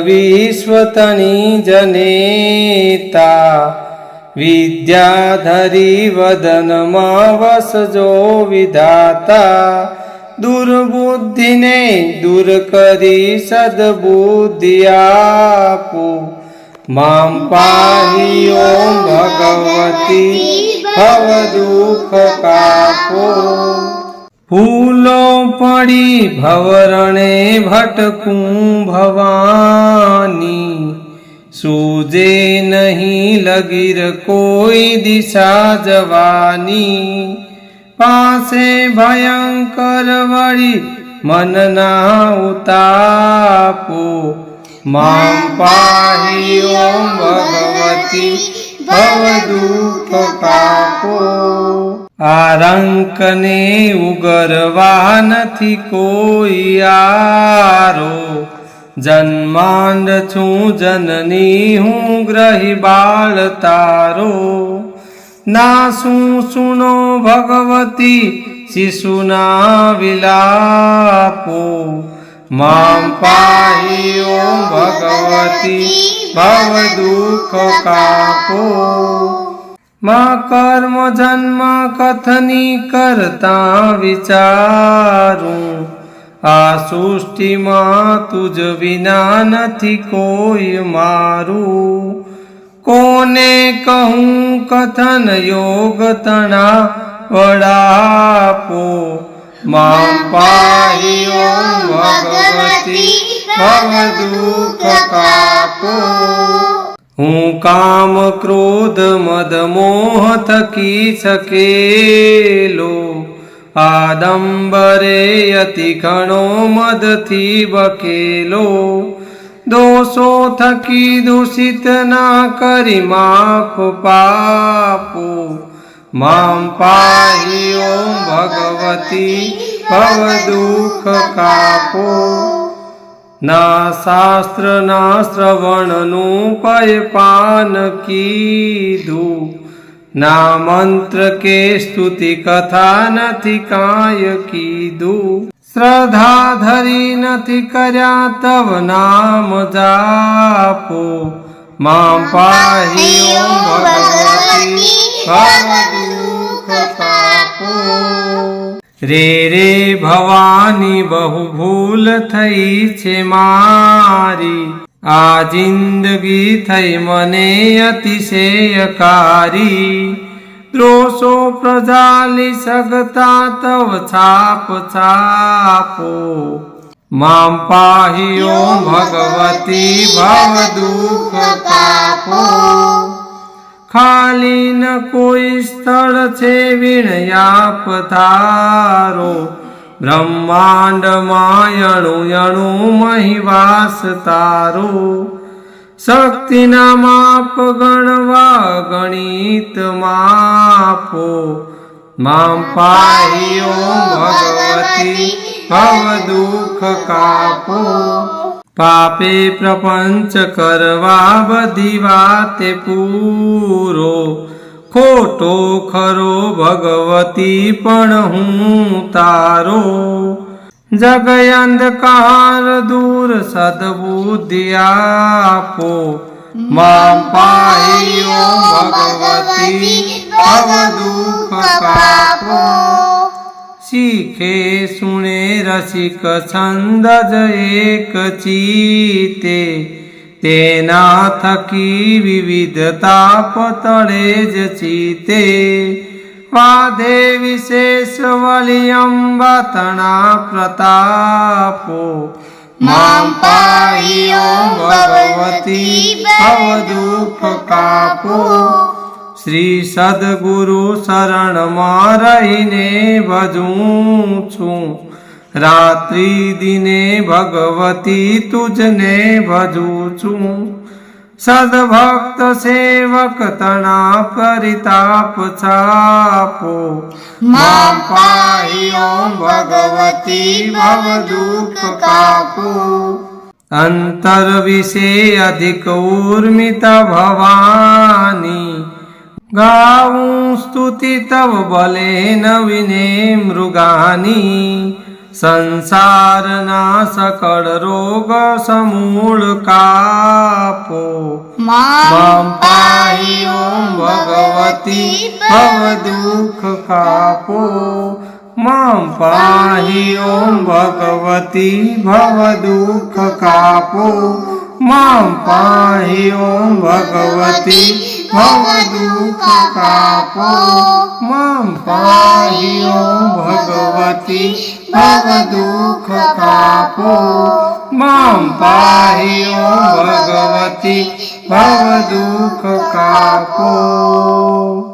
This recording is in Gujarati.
વિશ્વતની જનેતા વિદ્યાધરી વદનમાં વસજો વિધાતા દુર્બુદ્ધિને દૂર કરી સદબુદ્ધિ આપો મામ પાહી ઓમ ભગવતી ભવ દુઃખ કાપો ફૂલો પડી ભવરણે ભટકું ભવાની. સૂજે નહીં લગીર કોઈ દિશા જવાની. પાસે ભયંકર વળી મનના ઉતાપો. માં પાહી ઓમ ભગવતી ભવ દુઃખ કાપો આ રંકને ઉગરવા નથી કોઈ આરો. જન્માંડ છું જનની, હું ગ્રહી બાળ તારો. ના શું સુનો ભગવતી, શિશુના વિલાપો. માં પાહી ભગવતી, ભવ દુઃખ કાપો. માં કર્મ જન્મ કથની કરતા વિચારું. આ સૃષ્ટિમાં તુજ વિના નથી કોઈ મારું. કોને કહું કથન યોગ તણા વડાપો? માં પાહી ઓમ ભગવતી, ભવ દુઃખ કાપો. હું કામ ક્રોધ મદ મોહ થકી શકેલો આદંબરે અતિ ઘણો મદથી બકેલો દોષો થકી દૂષિત ના કરી માફ પાપો. મામ પાહી ઓમ ભગવતી ભવ દુઃખ કાપો. ના શાસ્ત્ર ના શ્રવણનું પાન કીધું. ના મંત્ર કે સ્તુતિ કથા નથી કાય કીધું. શ્રદ્ધા ધરી નથી કર્યા તવ નામ જાપો. મા પાહી ઓમ ભગવતી ભવ દુઃખ રે રે ભવાની બહુ ભૂલ થઈ છે મારી. આ જિંદગી થઈ મને અતિશયકારી. દ્રોષો પ્રજાલી સગતા તવ છાપ છાપો. મામ પાહિયો ભગવતી ભવ દુઃખ કાપો ખાલી ન કોઈ સ્થળ છે વિણયા પધારો બ્રહ્માંડ માયણુ યણુ મહિવાસ તારો. શક્તિના માપ ગણવા ગણિત માપો. માં પાહી ભગવતી, ભવ દુઃખ કાપો. પાપે પ્રપંચ કરવા બધી વાતે પૂરો. ખોટો ખરો ભગવતી પણ હું તારો. જગ અંધકાર દૂર સદબુદ્ધિ આપો. માં પાયો ભગવતી, ભવ દુઃખ કાપો શીખે સુણે રસિક છંદ જ એક ચીતે. તેના થકી વિવિધતા પતળે જ ચીતે. વાદે વિશેષ વલિયંબા તણા પ્રતાપો. મામ પાયો ભગવતી ભવ દુઃખ કાપો. શ્રી સદગુરુ શરણમાં રહીને ભજું છું. રાત્રિ દિને ભગવતી તુજને ભજું છું. સદભક્ત સેવક તણા પરિતાપ છાપો. મામ પાહી ઓમ ભગવતી ભવ દુઃખ કાપો. અંતર વિશે અધિક ઉર્મિત ભવાની. ગાવું સ્તુતિ તવ બલે નવીને મૃગાની સંસારના સકળ રોગ સમૂળ કાપો મામ પાહી ઓમ ભગવતી ભવ દુઃખ કાપો મામ પાહી ઓમ ભગવતી ભવ દુઃખ કાપો મામ પાહી ઓમ ભગવતી ભવ મમ પાયો ભગવતી ભવ દુઃખ કાપો મામ ઓમ ભગવતી ભવ કાપો